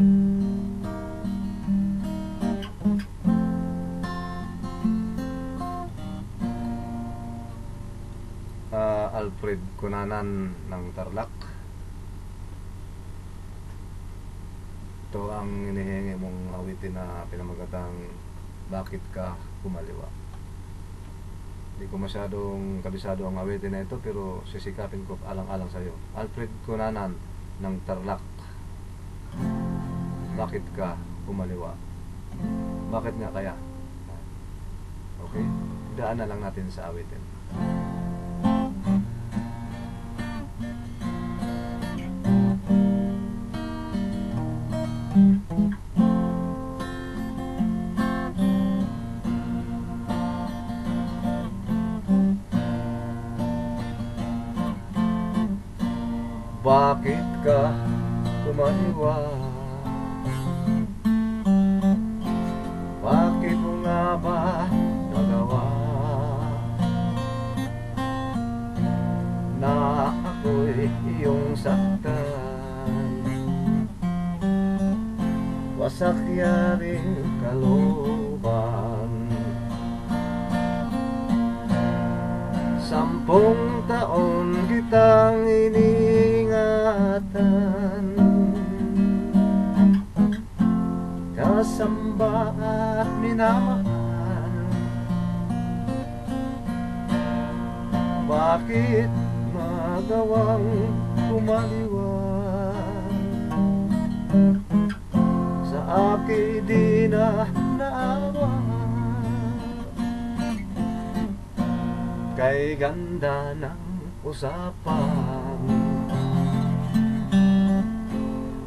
Ah, Alfred Kunanan ng Tarlac. Ito ang inihingi mong awitin na pinamagatang Bakit ka kumaliwa? Hindi ko masyadong kabisado ang awitin na ito pero sisikapin ko alang-alang sa'yo. Alfred Kunanan ng Tarlac. Bakit ka kumaliwa? Bakit nga kaya? Okay? Daan na lang natin sa awitin. Bakit ka kumaliwa? Iyong saktan. Wasak yaring kalooban Sampung taon kitang iningatan Kasamba at minamahal. Bakit magawang kumaliwan. Sa akin di na naawa. Kay ganda ng usapan.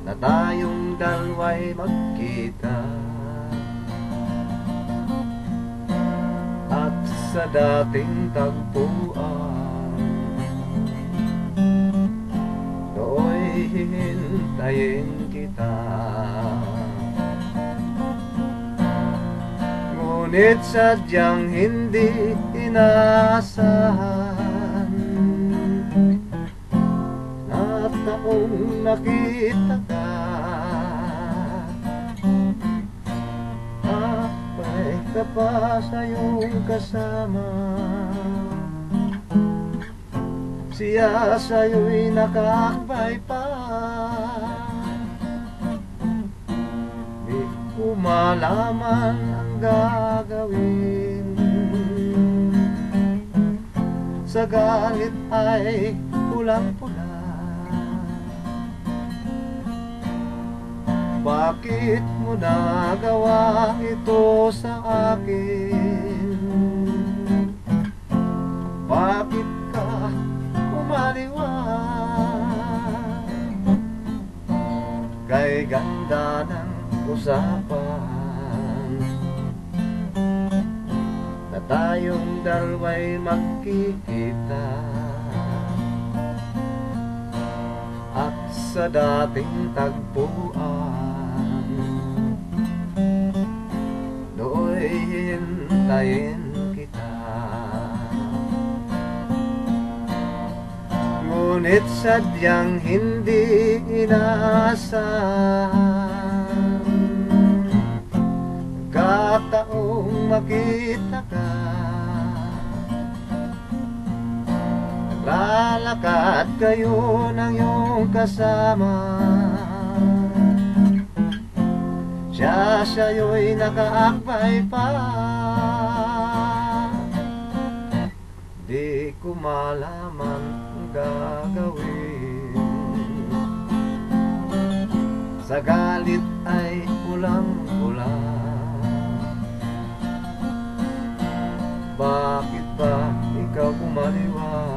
Na tayong dalawa'y magkita. At sa dating tagpuan hihintayin kita. Ngunit sadyang hindi inaasahan. Na taong nakita ka. Apay ka pa sa kasama. Siya sa'yo'y nakaakbay pa malaman ang gagawin Sa galit ay pulang-pula Bakit mo nagawa ito sa akin? Bakit ka kumaliwa? Kay ganda ng usapan Na tayong dalawa'y magkikita. At sa dating tagpuan Do'y hintayin kita. Ngunit sadyang hindi inaasahan makita ka. Lalakad kayo ng iyong kasama. Siya sa'yo'y nakaakbay pa. Di ko malaman ang gagawin. Sa galit ay pulang-pula Ba ikaw kumaliwa?